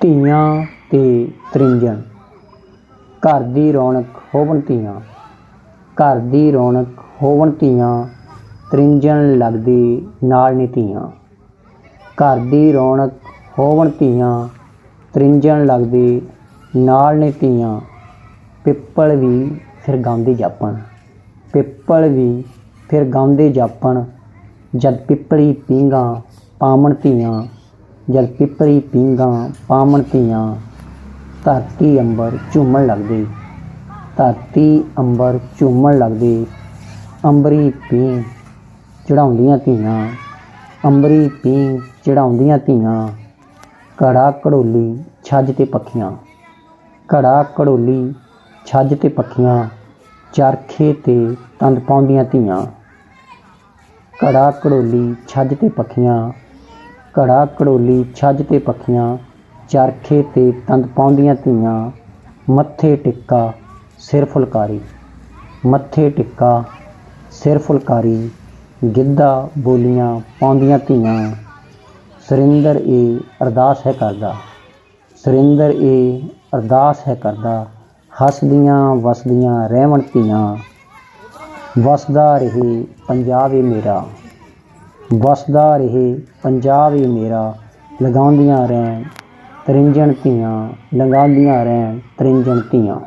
ਧੀਆਂ ਤੇ ਤ੍ਰਿੰਜਣ। ਘਰ ਦੀ ਰੌਣਕ ਹੋਵਣ ਧੀਆਂ। ਘਰ ਦੀ ਰੌਣਕ ਹੋਵਣ ਧੀਆਂ। ਤ੍ਰਿੰਜਣ ਲੱਗਦੀ ਨਾਲ ਨੀ ਧੀਆਂ। ਘਰ ਦੀ ਰੌਣਕ ਹੋਵਣ ਧੀਆਂ। ਤ੍ਰਿੰਜਣ ਲੱਗਦੀ ਨਾਲ ਨੇ ਧੀਆਂ। ਪਿੱਪਲ ਵੀ ਫਿਰ ਗਾਉਂਦੇ ਜਾਪਣ। ਪਿੱਪਲ ਵੀ ਫਿਰ ਗਾਉਂਦੇ ਜਾਪਣ। ਜਦ ਪਿੱਪਲੀ ਪੀਂਘਾਂ ਪਾਵਣ ਧੀਆਂ। ਜਦ ਪਿੱਪਲੀ ਪੀਂਘਾਂ ਪਾਵਣ ਧੀਆਂ ਧਰਤੀ ਅੰਬਰ ਝੂਮਣ ਲੱਗਦੇ। ਧਰਤੀ ਅੰਬਰ ਝੂਮਣ ਲੱਗਦੇ, ਅੰਬਰੀ ਪੀਂ ਚੜਾਉਂਦੀਆਂ ਧੀਆਂ, ਅੰਬਰੀ ਪੀਂ ਚੜਾਉਂਦੀਆਂ ਧੀਆਂ। ਘੜਾ ਘੜੋਲੀ ਛੱਜ ਤੇ ਪੱਖੀਆਂ, ਘੜਾ ਘੜੋਲੀ ਛੱਜ ਤੇ ਪੱਖੀਆਂ ਚਰਖੇ ਤੇ ਤੰਦ ਪਾਉਂਦੀਆਂ ਧੀਆਂ। ਘੜਾ ਘੜੋਲੀ ਛੱਜ ਤੇ ਪੱਖੀਆਂ ਘੜਾ, ਘੜੋਲੀ, ਛੱਜ ਤੇ ਪੱਖੀਆਂ, ਚਰਖੇ ਤੇ ਤੰਦ ਪਾਉਂਦੀਆਂ ਧੀਆਂ ਮੱਥੇ ਟਿੱਕਾ, ਸਿਰ ਫੁਲਕਾਰੀ। ਮੱਥੇ ਟਿੱਕਾ, ਸਿਰ ਫੁਲਕਾਰੀ, ਗਿੱਧਾ ਬੋਲੀਆਂ ਪਾਉਂਦੀਆਂ ਧੀਆਂ ਸੁਰਿੰਦਰ ਏ ਅਰਦਾਸ ਹੈ ਕਰਦਾ। ਸੁਰਿੰਦਰ ਏ ਅਰਦਾਸ ਹੈ ਕਰਦਾ। ਹੱਸਦੀਆਂ ਵਸਦੀਆਂ ਰਹਿਵਣ ਧੀਆਂ ਵਸਦਾ ਰਹੇ ਪੰਜਾਬ ਏ ਮੇਰਾ। ਵਸਦਾ ਰਹੇ ਪੰਜਾਬ ਏ ਮੇਰਾ ਲਗਾਉਂਦੀਆਂ ਰਹਿਣ ਤਰਿੰਜਣ ਧੀਆਂ ਲਗਾਉਂਦੀਆਂ ਰਹਿਣ ਤਰਿੰਜਣ ਧੀਆਂ।